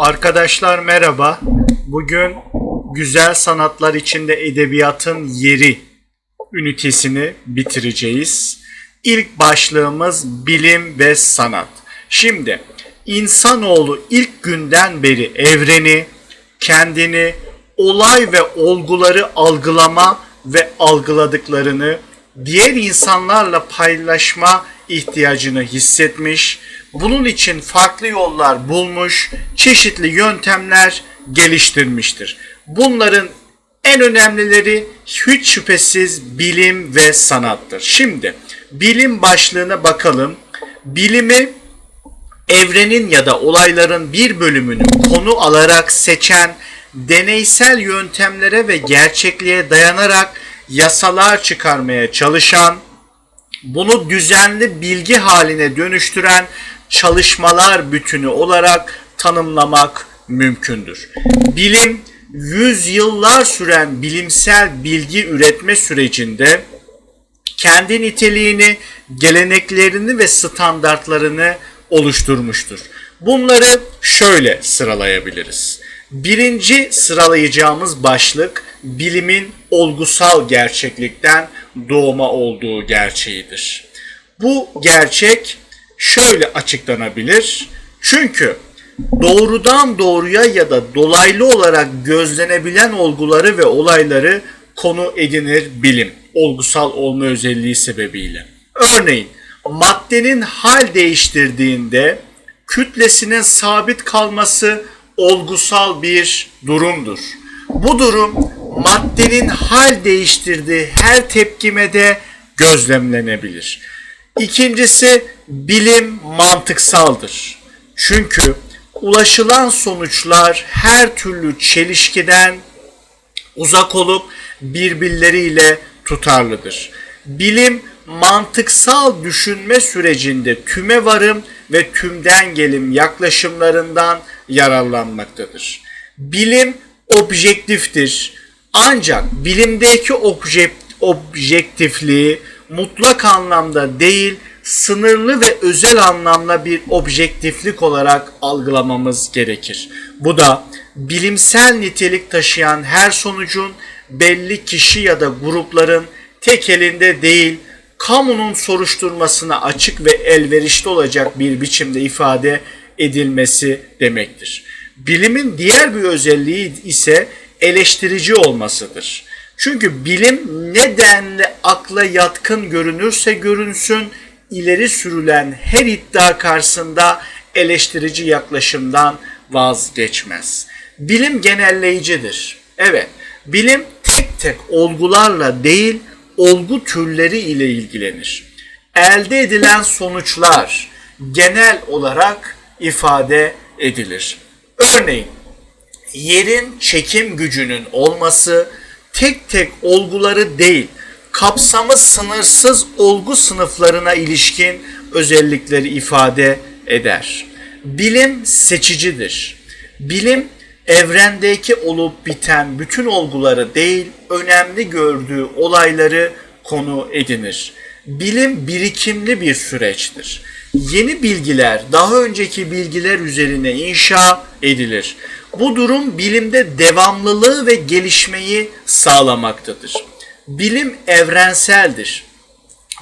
Arkadaşlar merhaba. Bugün güzel sanatlar içinde edebiyatın yeri ünitesini bitireceğiz. İlk başlığımız bilim ve sanat. Şimdi insanoğlu ilk günden beri evreni, kendini, olay ve olguları algılama ve algıladıklarını diğer insanlarla paylaşma ihtiyacını hissetmiş. Bunun için farklı yollar bulmuş, çeşitli yöntemler geliştirmiştir. Bunların en önemlileri hiç şüphesiz bilim ve sanattır. Şimdi bilim başlığına bakalım. Bilimi evrenin ya da olayların bir bölümünü konu alarak seçen deneysel yöntemlere ve gerçekliğe dayanarak yasalar çıkarmaya çalışan, bunu düzenli bilgi haline dönüştüren çalışmalar bütünü olarak tanımlamak mümkündür. Bilim, yüzyıllar süren bilimsel bilgi üretme sürecinde kendi niteliğini, geleneklerini ve standartlarını oluşturmuştur. Bunları şöyle sıralayabiliriz. Birinci sıralayacağımız başlık bilimin olgusal gerçeklikten doğma olduğu gerçeğidir. Bu gerçek şöyle açıklanabilir. Çünkü doğrudan doğruya ya da dolaylı olarak gözlenebilen olguları ve olayları konu edinir bilim olgusal olma özelliği sebebiyle. Örneğin maddenin hal değiştirdiğinde kütlesinin sabit kalması olgusal bir durumdur. Bu durum maddenin hal değiştirdiği her tepkimede gözlemlenebilir. İkincisi bilim mantıksaldır. Çünkü ulaşılan sonuçlar her türlü çelişkiden uzak olup birbirleriyle tutarlıdır. Bilim mantıksal düşünme sürecinde tüme varım ve tümden gelim yaklaşımlarından yararlanmaktadır. Bilim objektiftir. Ancak bilimdeki objek, objektifliği mutlak anlamda değil, sınırlı ve özel anlamda bir objektiflik olarak algılamamız gerekir. Bu da bilimsel nitelik taşıyan her sonucun belli kişi ya da grupların tek elinde değil, kamunun soruşturmasına açık ve elverişli olacak bir biçimde ifade edilmesi demektir. Bilimin diğer bir özelliği ise eleştirici olmasıdır. Çünkü bilim nedenle akla yatkın görünürse görünsün, ileri sürülen her iddia karşısında eleştirici yaklaşımdan vazgeçmez. Bilim genelleyicidir. Evet, bilim tek tek olgularla değil, olgu türleri ile ilgilenir. Elde edilen sonuçlar genel olarak ifade edilir. Örneğin yerin çekim gücünün olması tek tek olguları değil, kapsamı sınırsız olgu sınıflarına ilişkin özellikleri ifade eder. Bilim seçicidir. Bilim evrendeki olup biten bütün olguları değil, önemli gördüğü olayları konu edinir. Bilim birikimli bir süreçtir. Yeni bilgiler daha önceki bilgiler üzerine inşa edilir. Bu durum bilimde devamlılığı ve gelişmeyi sağlamaktadır. Bilim evrenseldir.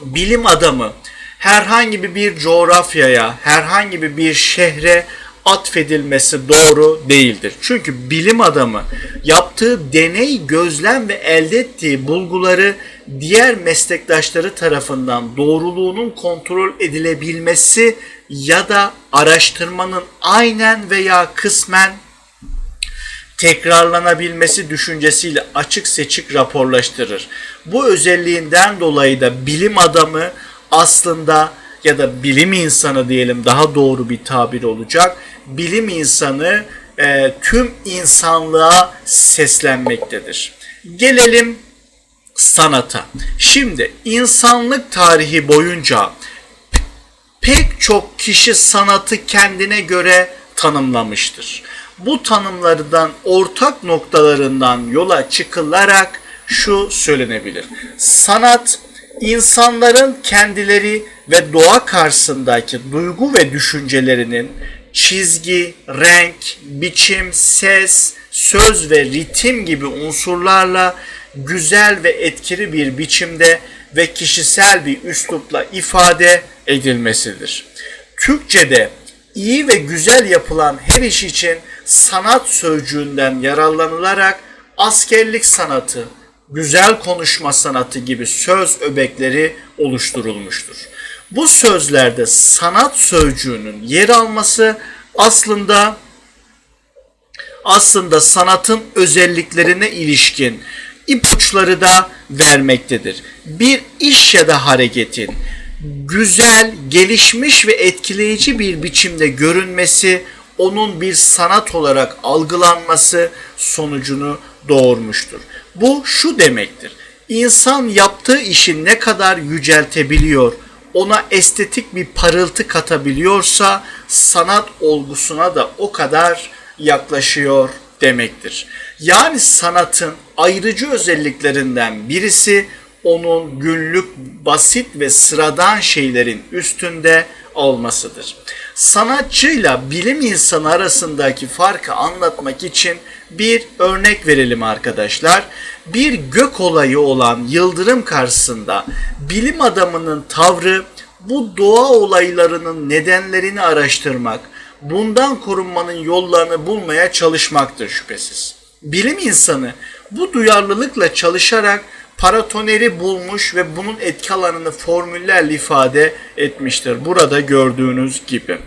Bilim adamı herhangi bir coğrafyaya, herhangi bir şehre atfedilmesi doğru değildir. Çünkü bilim adamı yaptığı deney, gözlem ve elde ettiği bulguları diğer meslektaşları tarafından doğruluğunun kontrol edilebilmesi ya da araştırmanın aynen veya kısmen tekrarlanabilmesi düşüncesiyle açık seçik raporlaştırır. Bu özelliğinden dolayı da bilim adamı aslında ya da bilim insanı diyelim daha doğru bir tabir olacak. Bilim insanı e, tüm insanlığa seslenmektedir. Gelelim sanata. Şimdi insanlık tarihi boyunca pek çok kişi sanatı kendine göre tanımlamıştır. Bu tanımlardan ortak noktalarından yola çıkılarak şu söylenebilir. Sanat insanların kendileri ve doğa karşısındaki duygu ve düşüncelerinin çizgi, renk, biçim, ses, söz ve ritim gibi unsurlarla güzel ve etkili bir biçimde ve kişisel bir üslupla ifade edilmesidir. Türkçe'de iyi ve güzel yapılan her iş için sanat sözcüğünden yararlanılarak askerlik sanatı, güzel konuşma sanatı gibi söz öbekleri oluşturulmuştur. Bu sözlerde sanat sözcüğünün yer alması aslında aslında sanatın özelliklerine ilişkin ipuçları da vermektedir. Bir iş ya da hareketin güzel, gelişmiş ve etkileyici bir biçimde görünmesi, onun bir sanat olarak algılanması sonucunu doğurmuştur. Bu şu demektir. İnsan yaptığı işi ne kadar yüceltebiliyor, ona estetik bir parıltı katabiliyorsa sanat olgusuna da o kadar yaklaşıyor demektir. Yani sanatın ayrıcı özelliklerinden birisi onun günlük basit ve sıradan şeylerin üstünde olmasıdır. Sanatçıyla bilim insanı arasındaki farkı anlatmak için bir örnek verelim arkadaşlar. Bir gök olayı olan yıldırım karşısında bilim adamının tavrı bu doğa olaylarının nedenlerini araştırmak, bundan korunmanın yollarını bulmaya çalışmaktır şüphesiz. Bilim insanı bu duyarlılıkla çalışarak paratoneri bulmuş ve bunun etki alanını formüllerle ifade etmiştir. Burada gördüğünüz gibi.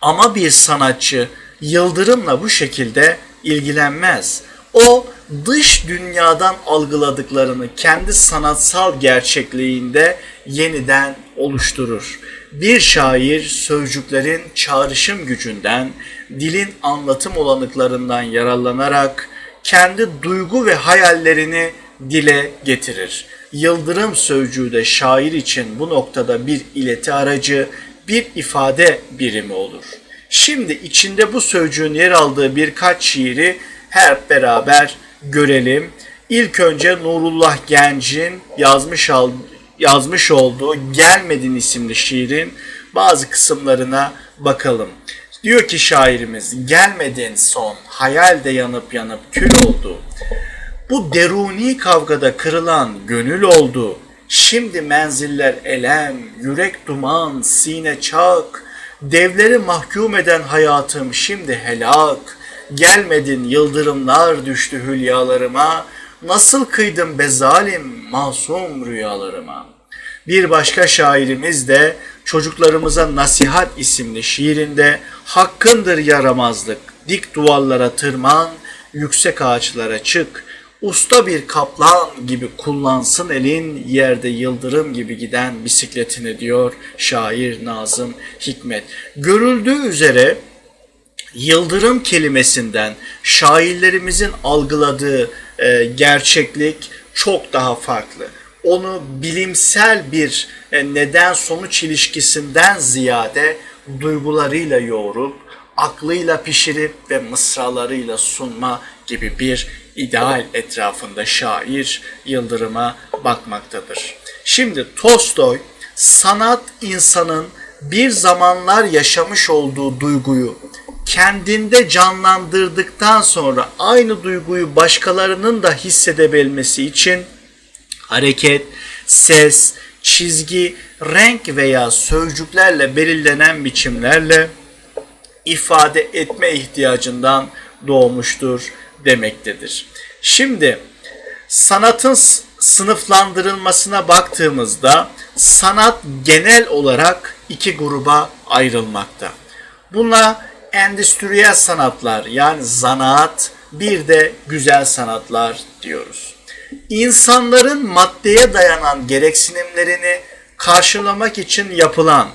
Ama bir sanatçı yıldırımla bu şekilde ilgilenmez. O dış dünyadan algıladıklarını kendi sanatsal gerçekliğinde yeniden oluşturur. Bir şair sözcüklerin çağrışım gücünden, dilin anlatım olanıklarından yararlanarak kendi duygu ve hayallerini dile getirir. Yıldırım sözcüğü de şair için bu noktada bir ileti aracı, bir ifade birimi olur. Şimdi içinde bu sözcüğün yer aldığı birkaç şiiri hep beraber görelim. İlk önce Nurullah Genç'in yazmış, yazmış olduğu Gelmedin isimli şiirin bazı kısımlarına bakalım. Diyor ki şairimiz gelmedin son hayal de yanıp yanıp kül oldu. Bu deruni kavgada kırılan gönül oldu. Şimdi menziller elem, yürek duman, sine çak. Devleri mahkum eden hayatım şimdi helak. Gelmedin yıldırımlar düştü hülyalarıma. Nasıl kıydım be zalim masum rüyalarıma. Bir başka şairimiz de Çocuklarımıza Nasihat isimli şiirinde hakkındır yaramazlık, dik duvarlara tırman, yüksek ağaçlara çık, usta bir kaplan gibi kullansın elin yerde yıldırım gibi giden bisikletini diyor şair Nazım Hikmet. Görüldüğü üzere yıldırım kelimesinden şairlerimizin algıladığı e, gerçeklik çok daha farklı. Onu bilimsel bir e, neden sonuç ilişkisinden ziyade duygularıyla yoğurup, aklıyla pişirip ve mısralarıyla sunma gibi bir ideal etrafında şair Yıldırım'a bakmaktadır. Şimdi Tolstoy sanat insanın bir zamanlar yaşamış olduğu duyguyu kendinde canlandırdıktan sonra aynı duyguyu başkalarının da hissedebilmesi için hareket, ses, çizgi, renk veya sözcüklerle belirlenen biçimlerle ifade etme ihtiyacından doğmuştur demektedir. Şimdi sanatın sınıflandırılmasına baktığımızda sanat genel olarak iki gruba ayrılmakta. Buna endüstriyel sanatlar yani zanaat bir de güzel sanatlar diyoruz. İnsanların maddeye dayanan gereksinimlerini karşılamak için yapılan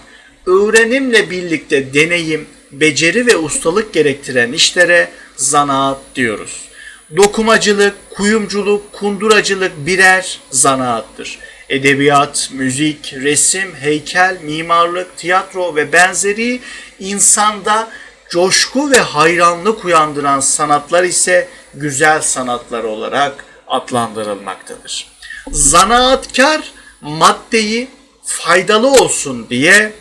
öğrenimle birlikte deneyim, beceri ve ustalık gerektiren işlere zanaat diyoruz. Dokumacılık, kuyumculuk, kunduracılık birer zanaattır. Edebiyat, müzik, resim, heykel, mimarlık, tiyatro ve benzeri insanda coşku ve hayranlık uyandıran sanatlar ise güzel sanatlar olarak adlandırılmaktadır. Zanaatkar maddeyi faydalı olsun diye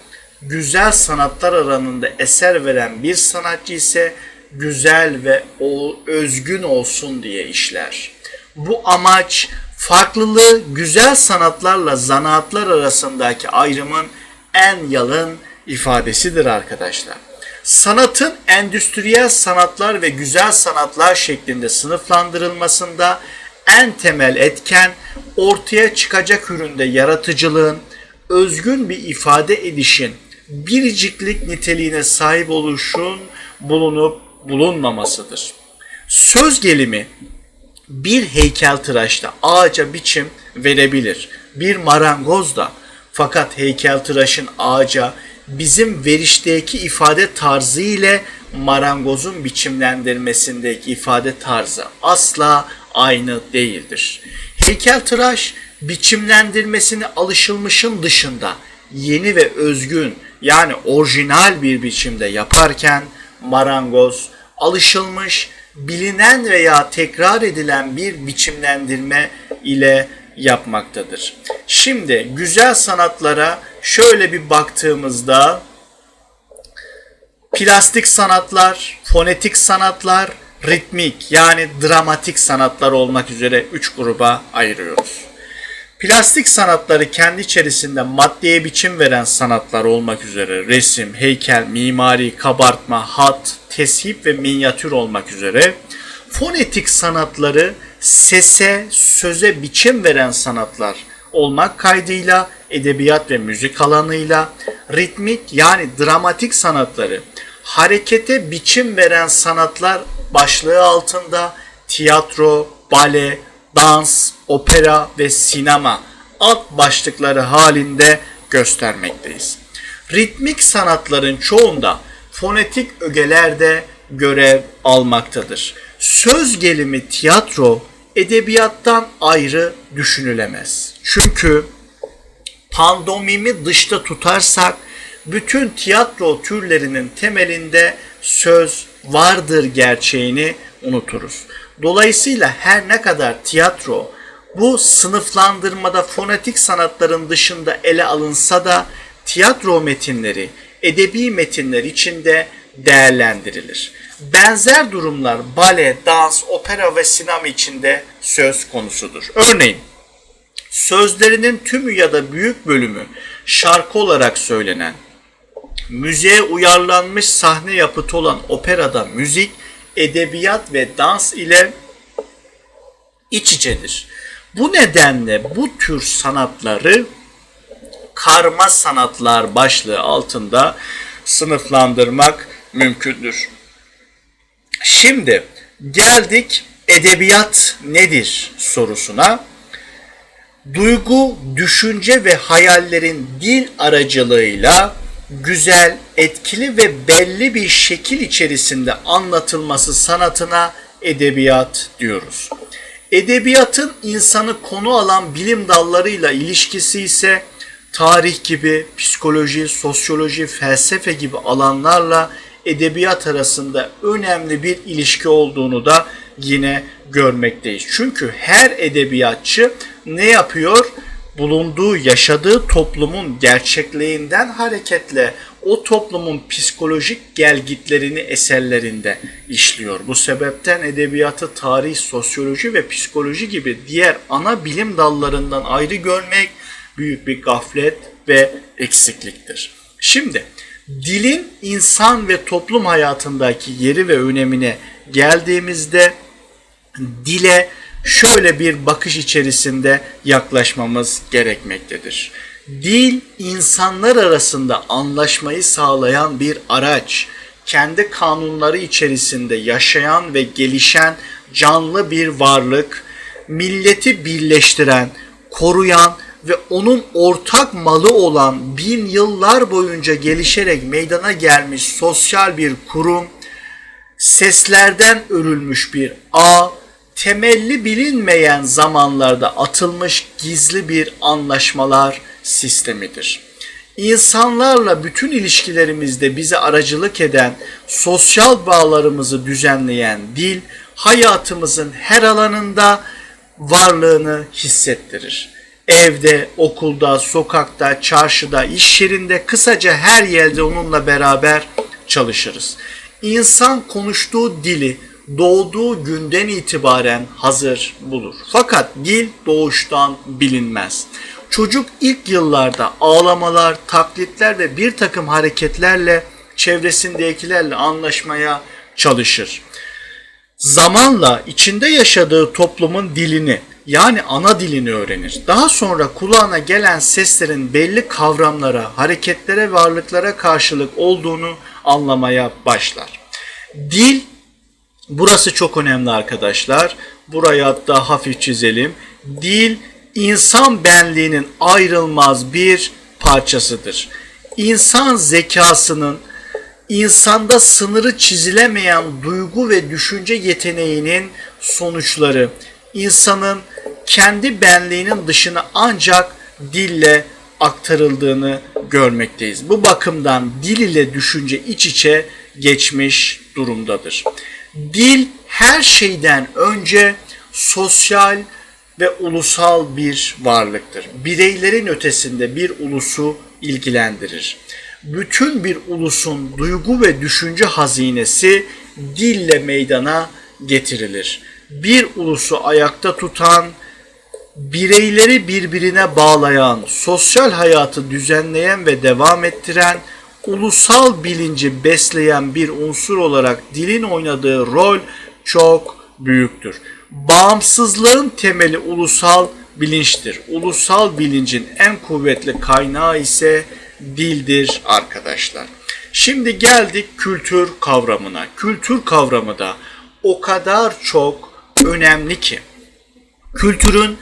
güzel sanatlar alanında eser veren bir sanatçı ise güzel ve özgün olsun diye işler. Bu amaç farklılığı güzel sanatlarla zanaatlar arasındaki ayrımın en yalın ifadesidir arkadaşlar. Sanatın endüstriyel sanatlar ve güzel sanatlar şeklinde sınıflandırılmasında en temel etken ortaya çıkacak üründe yaratıcılığın, özgün bir ifade edişin, biriciklik niteliğine sahip oluşun bulunup bulunmamasıdır. Söz gelimi bir heykeltıraşta ağaca biçim verebilir. Bir marangoz da fakat heykeltıraşın ağaca bizim verişteki ifade tarzı ile marangozun biçimlendirmesindeki ifade tarzı asla aynı değildir. Heykeltıraş biçimlendirmesini alışılmışın dışında yeni ve özgün yani orijinal bir biçimde yaparken marangoz alışılmış, bilinen veya tekrar edilen bir biçimlendirme ile yapmaktadır. Şimdi güzel sanatlara şöyle bir baktığımızda plastik sanatlar, fonetik sanatlar, ritmik yani dramatik sanatlar olmak üzere üç gruba ayırıyoruz. Plastik sanatları kendi içerisinde maddeye biçim veren sanatlar olmak üzere resim, heykel, mimari, kabartma, hat, teship ve minyatür olmak üzere fonetik sanatları sese, söze biçim veren sanatlar olmak kaydıyla edebiyat ve müzik alanıyla ritmik yani dramatik sanatları harekete biçim veren sanatlar başlığı altında tiyatro, bale, dans, opera ve sinema alt başlıkları halinde göstermekteyiz. Ritmik sanatların çoğunda fonetik ögelerde görev almaktadır. Söz gelimi tiyatro edebiyattan ayrı düşünülemez. Çünkü pandomimi dışta tutarsak bütün tiyatro türlerinin temelinde söz vardır gerçeğini unuturuz. Dolayısıyla her ne kadar tiyatro bu sınıflandırmada fonetik sanatların dışında ele alınsa da tiyatro metinleri, edebi metinler içinde değerlendirilir. Benzer durumlar bale, dans, opera ve sinema içinde söz konusudur. Örneğin sözlerinin tümü ya da büyük bölümü şarkı olarak söylenen, müziğe uyarlanmış sahne yapıtı olan operada müzik, edebiyat ve dans ile iç içedir. Bu nedenle bu tür sanatları karma sanatlar başlığı altında sınıflandırmak mümkündür. Şimdi geldik edebiyat nedir sorusuna. Duygu, düşünce ve hayallerin dil aracılığıyla güzel, etkili ve belli bir şekil içerisinde anlatılması sanatına edebiyat diyoruz. Edebiyatın insanı konu alan bilim dallarıyla ilişkisi ise tarih gibi, psikoloji, sosyoloji, felsefe gibi alanlarla edebiyat arasında önemli bir ilişki olduğunu da yine görmekteyiz. Çünkü her edebiyatçı ne yapıyor? Bulunduğu, yaşadığı toplumun gerçekliğinden hareketle o toplumun psikolojik gelgitlerini eserlerinde işliyor. Bu sebepten edebiyatı tarih, sosyoloji ve psikoloji gibi diğer ana bilim dallarından ayrı görmek büyük bir gaflet ve eksikliktir. Şimdi dilin insan ve toplum hayatındaki yeri ve önemine geldiğimizde dile şöyle bir bakış içerisinde yaklaşmamız gerekmektedir. Dil insanlar arasında anlaşmayı sağlayan bir araç, kendi kanunları içerisinde yaşayan ve gelişen canlı bir varlık, milleti birleştiren, koruyan ve onun ortak malı olan bin yıllar boyunca gelişerek meydana gelmiş sosyal bir kurum, seslerden örülmüş bir ağ, temelli bilinmeyen zamanlarda atılmış gizli bir anlaşmalar sistemidir. İnsanlarla bütün ilişkilerimizde bize aracılık eden, sosyal bağlarımızı düzenleyen dil, hayatımızın her alanında varlığını hissettirir. evde, okulda, sokakta, çarşıda, iş yerinde, kısaca her yerde onunla beraber çalışırız. İnsan konuştuğu dili doğduğu günden itibaren hazır bulur. Fakat dil doğuştan bilinmez. Çocuk ilk yıllarda ağlamalar, taklitler ve bir takım hareketlerle çevresindekilerle anlaşmaya çalışır. Zamanla içinde yaşadığı toplumun dilini yani ana dilini öğrenir. Daha sonra kulağına gelen seslerin belli kavramlara, hareketlere, varlıklara karşılık olduğunu anlamaya başlar. Dil burası çok önemli arkadaşlar. Burayı hatta hafif çizelim. Dil insan benliğinin ayrılmaz bir parçasıdır. İnsan zekasının insanda sınırı çizilemeyen duygu ve düşünce yeteneğinin sonuçları insanın kendi benliğinin dışına ancak dille aktarıldığını görmekteyiz. Bu bakımdan dil ile düşünce iç içe geçmiş durumdadır. Dil her şeyden önce sosyal ve ulusal bir varlıktır. Bireylerin ötesinde bir ulusu ilgilendirir. Bütün bir ulusun duygu ve düşünce hazinesi dille meydana getirilir. Bir ulusu ayakta tutan, bireyleri birbirine bağlayan, sosyal hayatı düzenleyen ve devam ettiren, ulusal bilinci besleyen bir unsur olarak dilin oynadığı rol çok büyüktür. Bağımsızlığın temeli ulusal bilinçtir. Ulusal bilincin en kuvvetli kaynağı ise dildir arkadaşlar. Şimdi geldik kültür kavramına. Kültür kavramı da o kadar çok önemli ki kültürün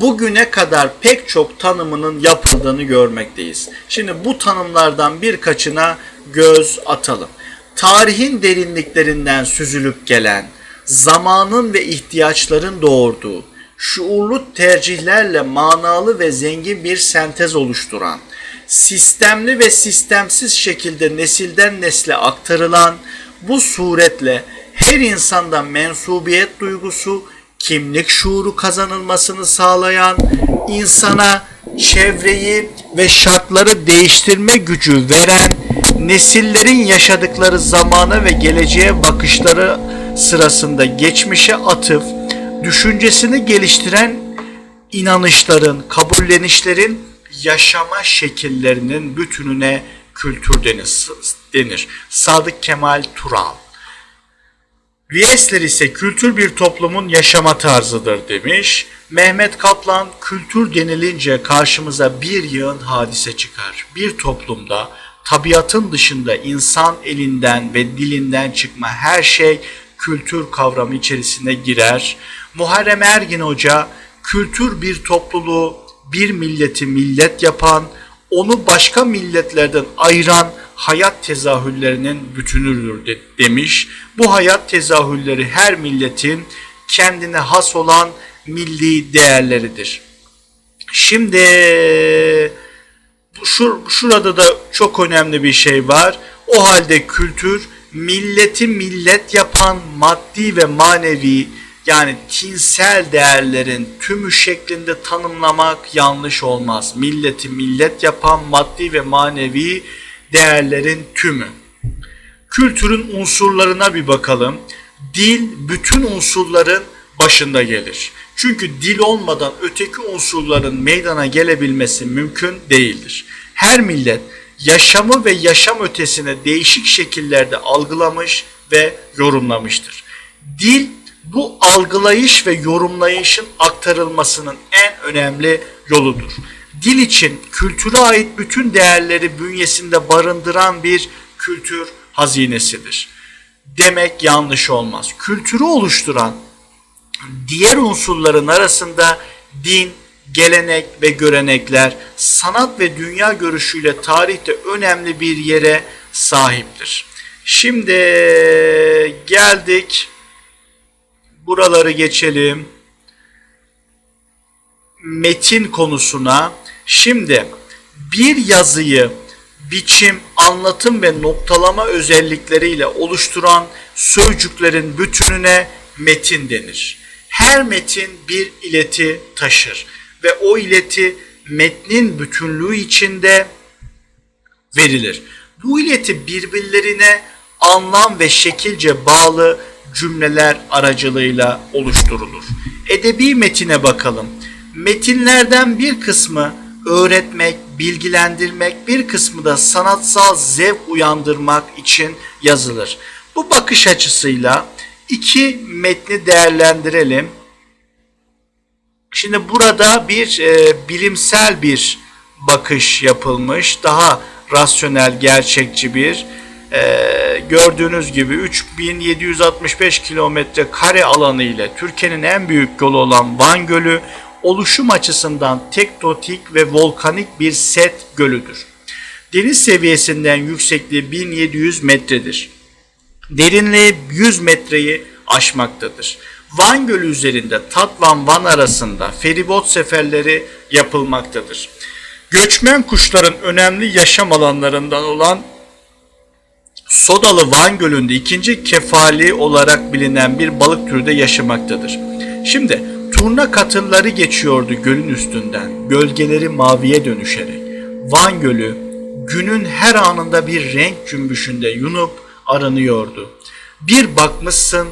bugüne kadar pek çok tanımının yapıldığını görmekteyiz. Şimdi bu tanımlardan birkaçına göz atalım. Tarihin derinliklerinden süzülüp gelen, zamanın ve ihtiyaçların doğurduğu, şuurlu tercihlerle manalı ve zengin bir sentez oluşturan, sistemli ve sistemsiz şekilde nesilden nesle aktarılan bu suretle her insanda mensubiyet duygusu, kimlik şuuru kazanılmasını sağlayan, insana çevreyi ve şartları değiştirme gücü veren, nesillerin yaşadıkları zamana ve geleceğe bakışları sırasında geçmişe atıf, düşüncesini geliştiren inanışların, kabullenişlerin yaşama şekillerinin bütününe kültür denir. Sadık Kemal Tural Viesler ise kültür bir toplumun yaşama tarzıdır demiş. Mehmet Kaplan kültür denilince karşımıza bir yığın hadise çıkar. Bir toplumda tabiatın dışında insan elinden ve dilinden çıkma her şey kültür kavramı içerisine girer. Muharrem Ergin Hoca kültür bir topluluğu, bir milleti millet yapan, onu başka milletlerden ayıran hayat tezahürlerinin bütünüdür de, demiş. Bu hayat tezahürleri her milletin kendine has olan milli değerleridir. Şimdi şur, şurada da çok önemli bir şey var. O halde kültür milleti millet yapan maddi ve manevi yani tinsel değerlerin tümü şeklinde tanımlamak yanlış olmaz. Milleti millet yapan maddi ve manevi değerlerin tümü. Kültürün unsurlarına bir bakalım. Dil bütün unsurların başında gelir. Çünkü dil olmadan öteki unsurların meydana gelebilmesi mümkün değildir. Her millet yaşamı ve yaşam ötesine değişik şekillerde algılamış ve yorumlamıştır. Dil bu algılayış ve yorumlayışın aktarılmasının en önemli yoludur. Dil için kültüre ait bütün değerleri bünyesinde barındıran bir kültür hazinesidir. Demek yanlış olmaz. Kültürü oluşturan diğer unsurların arasında din, gelenek ve görenekler, sanat ve dünya görüşüyle tarihte önemli bir yere sahiptir. Şimdi geldik buraları geçelim. Metin konusuna. Şimdi bir yazıyı biçim, anlatım ve noktalama özellikleriyle oluşturan sözcüklerin bütününe metin denir. Her metin bir ileti taşır ve o ileti metnin bütünlüğü içinde verilir. Bu ileti birbirlerine anlam ve şekilce bağlı cümleler aracılığıyla oluşturulur. Edebi metine bakalım. Metinlerden bir kısmı öğretmek, bilgilendirmek, bir kısmı da sanatsal zevk uyandırmak için yazılır. Bu bakış açısıyla iki metni değerlendirelim. Şimdi burada bir e, bilimsel bir bakış yapılmış. Daha rasyonel, gerçekçi bir e, gördüğünüz gibi 3765 kilometre kare alanı ile Türkiye'nin en büyük yolu olan Van Gölü oluşum açısından tektonik ve volkanik bir set gölüdür. Deniz seviyesinden yüksekliği 1700 metredir. Derinliği 100 metreyi aşmaktadır. Van Gölü üzerinde Tatvan-Van arasında feribot seferleri yapılmaktadır. Göçmen kuşların önemli yaşam alanlarından olan Sodalı Van Gölü'nde ikinci kefali olarak bilinen bir balık türü de yaşamaktadır. Şimdi turna katırları geçiyordu gölün üstünden, gölgeleri maviye dönüşerek. Van Gölü günün her anında bir renk cümbüşünde yunup aranıyordu. Bir bakmışsın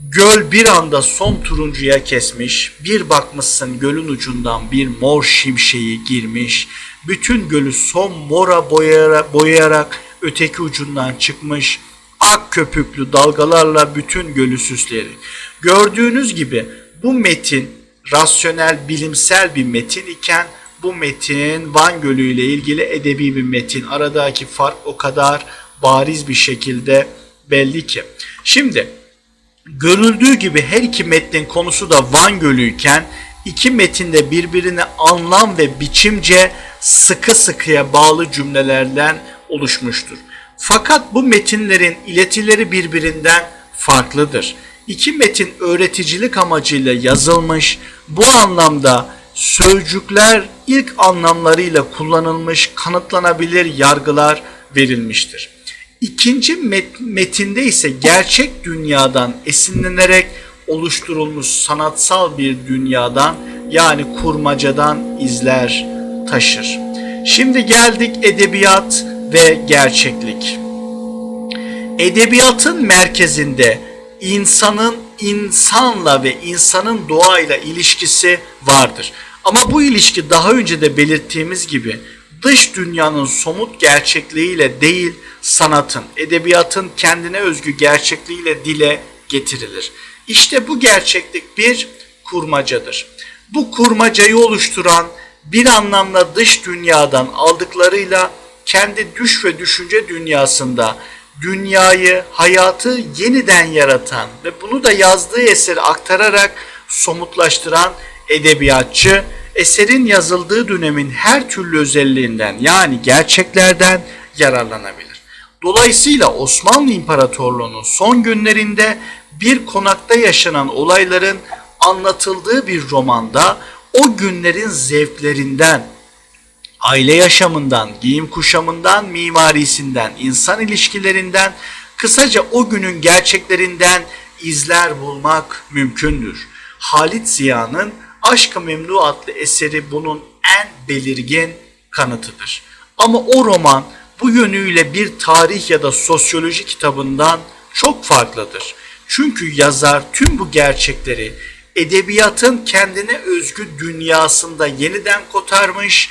göl bir anda son turuncuya kesmiş, bir bakmışsın gölün ucundan bir mor şimşeği girmiş, bütün gölü son mora boyayarak, boyayarak öteki ucundan çıkmış, ak köpüklü dalgalarla bütün gölü süsleyerek. Gördüğünüz gibi bu metin rasyonel, bilimsel bir metin iken bu metin Van Gölü ile ilgili edebi bir metin. Aradaki fark o kadar bariz bir şekilde belli ki. Şimdi görüldüğü gibi her iki metnin konusu da Van Gölü iken iki metinde birbirine anlam ve biçimce sıkı sıkıya bağlı cümlelerden oluşmuştur. Fakat bu metinlerin iletileri birbirinden farklıdır. İki metin öğreticilik amacıyla yazılmış, bu anlamda sözcükler ilk anlamlarıyla kullanılmış, kanıtlanabilir yargılar verilmiştir. İkinci met- metinde ise gerçek dünyadan esinlenerek oluşturulmuş sanatsal bir dünyadan yani kurmacadan izler taşır. Şimdi geldik edebiyat ve gerçeklik. Edebiyatın merkezinde insanın insanla ve insanın doğayla ilişkisi vardır. Ama bu ilişki daha önce de belirttiğimiz gibi dış dünyanın somut gerçekliğiyle değil sanatın, edebiyatın kendine özgü gerçekliğiyle dile getirilir. İşte bu gerçeklik bir kurmacadır. Bu kurmacayı oluşturan bir anlamda dış dünyadan aldıklarıyla kendi düş ve düşünce dünyasında dünyayı, hayatı yeniden yaratan ve bunu da yazdığı eseri aktararak somutlaştıran edebiyatçı eserin yazıldığı dönemin her türlü özelliğinden yani gerçeklerden yararlanabilir. Dolayısıyla Osmanlı İmparatorluğu'nun son günlerinde bir konakta yaşanan olayların anlatıldığı bir romanda o günlerin zevklerinden, aile yaşamından, giyim kuşamından, mimarisinden, insan ilişkilerinden, kısaca o günün gerçeklerinden izler bulmak mümkündür. Halit Ziya'nın Aşk-ı Memnu adlı eseri bunun en belirgin kanıtıdır. Ama o roman bu yönüyle bir tarih ya da sosyoloji kitabından çok farklıdır. Çünkü yazar tüm bu gerçekleri edebiyatın kendine özgü dünyasında yeniden kotarmış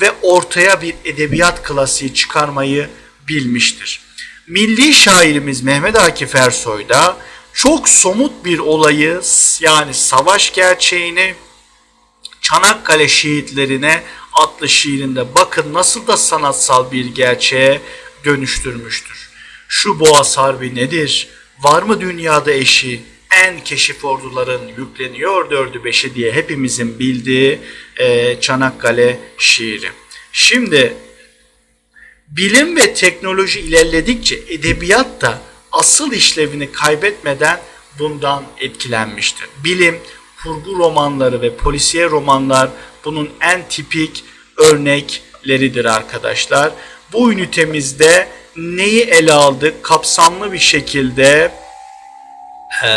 ve ortaya bir edebiyat klasiği çıkarmayı bilmiştir. Milli şairimiz Mehmet Akif Ersoy da çok somut bir olayı yani savaş gerçeğini Çanakkale şehitlerine adlı şiirinde bakın nasıl da sanatsal bir gerçeğe dönüştürmüştür. Şu Boğaz Harbi nedir? Var mı dünyada eşi? En keşif orduların yükleniyor dördü beşi diye hepimizin bildiği e, Çanakkale şiiri. Şimdi bilim ve teknoloji ilerledikçe edebiyat da asıl işlevini kaybetmeden bundan etkilenmiştir. Bilim, kurgu romanları ve polisiye romanlar bunun en tipik örnekleridir arkadaşlar. Bu ünitemizde neyi ele aldık? Kapsamlı bir şekilde ee,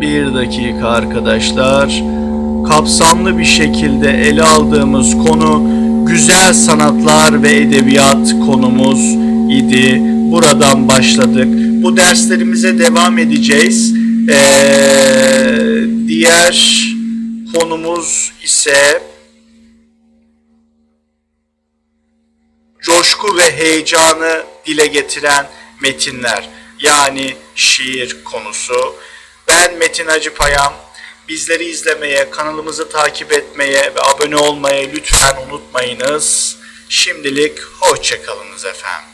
bir dakika arkadaşlar. Kapsamlı bir şekilde ele aldığımız konu güzel sanatlar ve edebiyat konumuz idi. Buradan başladık. Bu derslerimize devam edeceğiz. Ee, diğer konumuz ise coşku ve heyecanı dile getiren metinler yani şiir konusu. Ben Metin Hacıpayam. Bizleri izlemeye, kanalımızı takip etmeye ve abone olmayı lütfen unutmayınız. Şimdilik hoşçakalınız efendim.